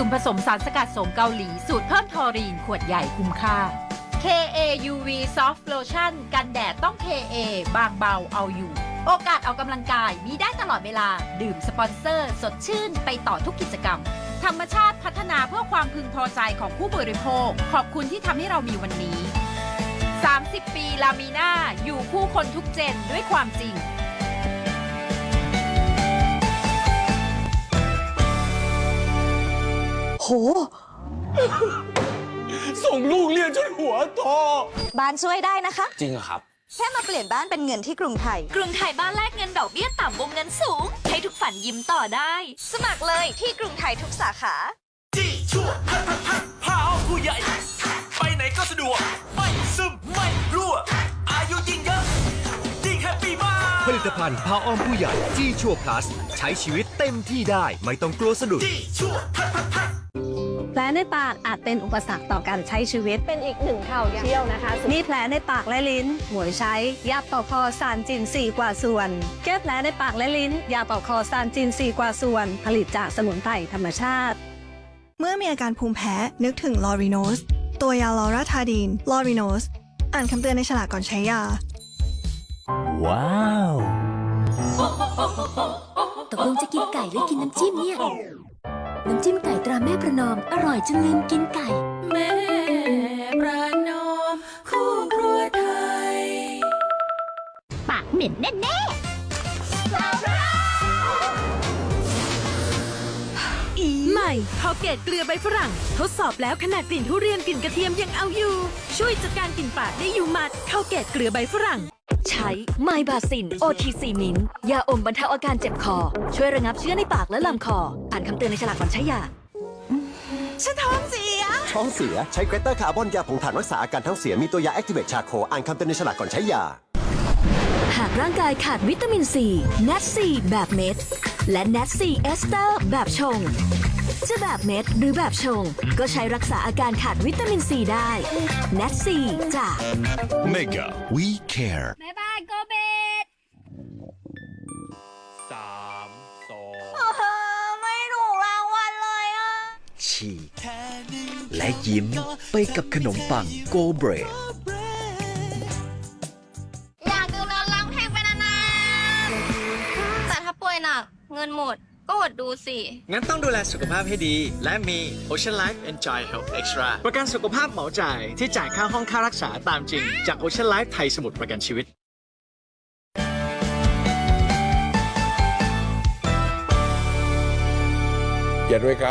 ดื่มผสมสารสกัดโสมเกาหลี สูตรเพิ่มทอรีน ขวดใหญ่คุ้มค่า KA UV Soft Lotion กันแดดต้อง KA บางเบาเอาอยู่ โอกาสออกกำลังกายมีได้ตลอดเวลา ดื่มสปอนเซอร์ สดชื่นไปต่อทุกกิจกรรม ธรรมชาติพัฒนาเพื่อความพึงพอใจของผู้บริโภค ขอบคุณที่ทำให้เรามีวันนี้ 30 ปีลามีนาอยู่คู่คนทุกเจนด้วยความจริง ส่งลูกเรียนจนหัวโตบ้านช่วยได้นะคะ จริงเหรอครับ แค่มาเปลี่ยนบ้านเป็นเงินที่กรุงไทย กรุงไทยบ้านแลกเงินดอกเบี้ยต่ำวงเงินสูง ให้ทุกฝันยิ้มต่อได้ สมัครเลยที่กรุงไทยทุกสาขา จี้ชั่วฮัทฮัทฮัทพาเอาผู้ใหญ่ ไปไหนก็สะดวก ไม่ซึมไม่รั่ว อายุยิ่งเยอะ ยิ่งแฮปปี้มาก ผลิตภัณฑ์ผ้าอ้อมผู้ใหญ่จี้ชัวพลัส ใช้ชีวิตเต็มที่ได้ไม่ต้องกลัวสะดุด จี้ชั่วฮัทฮัทฮัทแผ ลในปากอาจเป็นอุปสรรคต่อการใช้ชีวิต เป็นอีกหนึ่งข่าวเที่ยวนะคะมีแผลในปากและลิ้น หมวยใช้ยาปอกคอซานจิน 4 กว่าส่วน แก้แผลในปากและลิ้น ยาปอกคอซานจิน 4 กว่าส่วน ผลิตจากสมุนไพรธรรมชาติ เมื่อมีอาการภูมิแพ้นึกถึงลอรีโนส ตัวยาลอราทาดีนลอรีโนส อ่านคำเตือนในฉลากก่อนใช้ยา ว้าว ตกลงจะกินไก่หรือกินน้ำจิ้มเนี่ย น้ำจิ้มไก่ตราแม่ประนอม อร่อยจนลืมกินไก่ แม่ประนอม คู่ครัวไทย ปากเหม็นแน่ใหม่คอเกตเกลือใบฝรั่ง ทดสอบแล้วขนาดกลิ่นทุเรียนกลิ่นกระเทียมยังเอาอยู่ ช่วยจัดการกลิ่นปากได้อยู่หมัดคอเกตเกลือใบฝรั่ง ใช้ไมบาซิน OTC มินยาอมบรรเทาอาการเจ็บคอ ช่วยระงับเชื้อในปากและลำคอ อ่านคำเตือนในฉลากก่อนใช้ยา ฉันท้องเสีย ท้องเสียใช้เกรเตอร์คาร์บอนยาผงถ่านรักษาอาการท้องเสียมีตัวยาแอคทีเว t ชาโคอ่านคำเตือนในฉลากก่อนใช้ยา หากร่างกายขาดวิตามินซีเนทซีแบบเม็ด และเนทซีเอสเตอร์แบบชง จะแบบเม็ดหรือแบบชง ก็ใช้รักษาอาการขาดวิตามินซีได้เนทซีจาก Mega We Care บ๊ายบายโกเบตสามสองไม่ถูกรางวัลเลยอะ ฉีกและยิ้มไปกับขนมปังโกเบรดอยากดูเราร้องเพลงไปนานๆแต่ถ้าป่วยหนักเงินหมด ก็อดดูสิ งั้นต้องดูแลสุขภาพให้ดี และมี Ocean Life Enjoy Health Extra ประกันสุขภาพเหมาจ่าย ที่จ่ายค่าห้องค่ารักษาตามจริง จาก Ocean Life ไทยสมุทรประกันชีวิตเจ็ดนาฬิกา